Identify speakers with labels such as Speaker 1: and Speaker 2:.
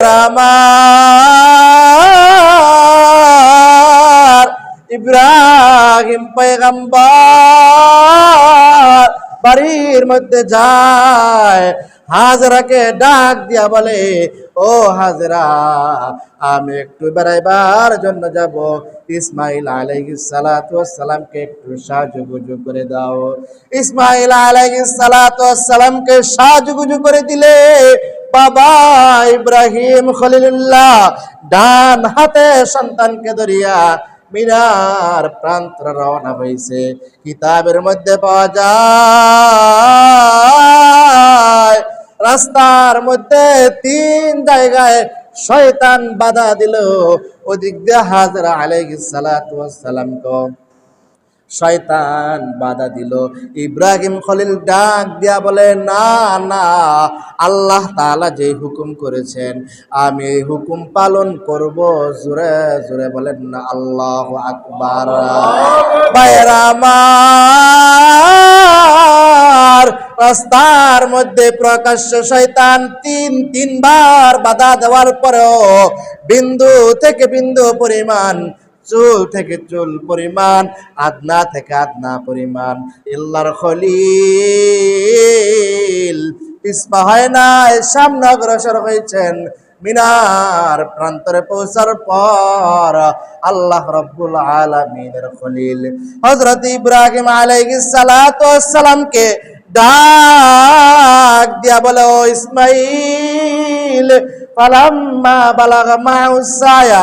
Speaker 1: আমার ইব্রাহিম পয়গম্বর বাড়ির মধ্যে যায়, হাজরাকে ডাক দিয়া বলে, ও হাজরা, আমি একটু বেড়াইবার জন্য যাব। ইসমাইল আলাইহিস সালাতু সালামকে একটু সাহায্য করে দাও। ইসমাইল আলাইহিস সালাতু সালামকে সাহায্য করে দিলে বাবা ইব্রাহিম খলিলুল্লাহ ডান হাতে সন্তানকে ধরিয়া মিনার প্রান্ত রওনা হয়েছে কিতাবের মধ্যে পাওয়া যায়, রাস্তার মধ্যে তিন জায়গায় শয়তান বাধা দিল। ওদিক দিয়ে হাজরা আলাইহিস সালাতু সালামকে শয়তান বাধা দিল। ইব্রাহিম খলিল ডাক দিয়া বলে, না না, আল্লাহ তালা যে হুকুম করেছেন, আমি এই হুকুম পালন করব। জোরে জোরে বলেন না আল্লাহ আকবার। আমার রাস্তার মধ্যে প্রকাশ্য শয়তান তিন, তিনবার বাধা দেওয়ার পরেও বিন্দু থেকে বিন্দু পরিমাণ চুল থেকে চুল পরিমাণ, আদনা থেকে আদনা পরিমাণ। ইল্লার খলিল পিসপা হয় নাই সামনে অগ্রসর হয়েছেন মিনার প্রান্তরে পৌঁছার পর আল্লাহ রব্বুল আলমিনের খলিল। হজরত ইব্রাহিম সালামকে ডাক দিয়া বলে, ও ইসমাইল ফালাম্মা বালাগা মাউসায়া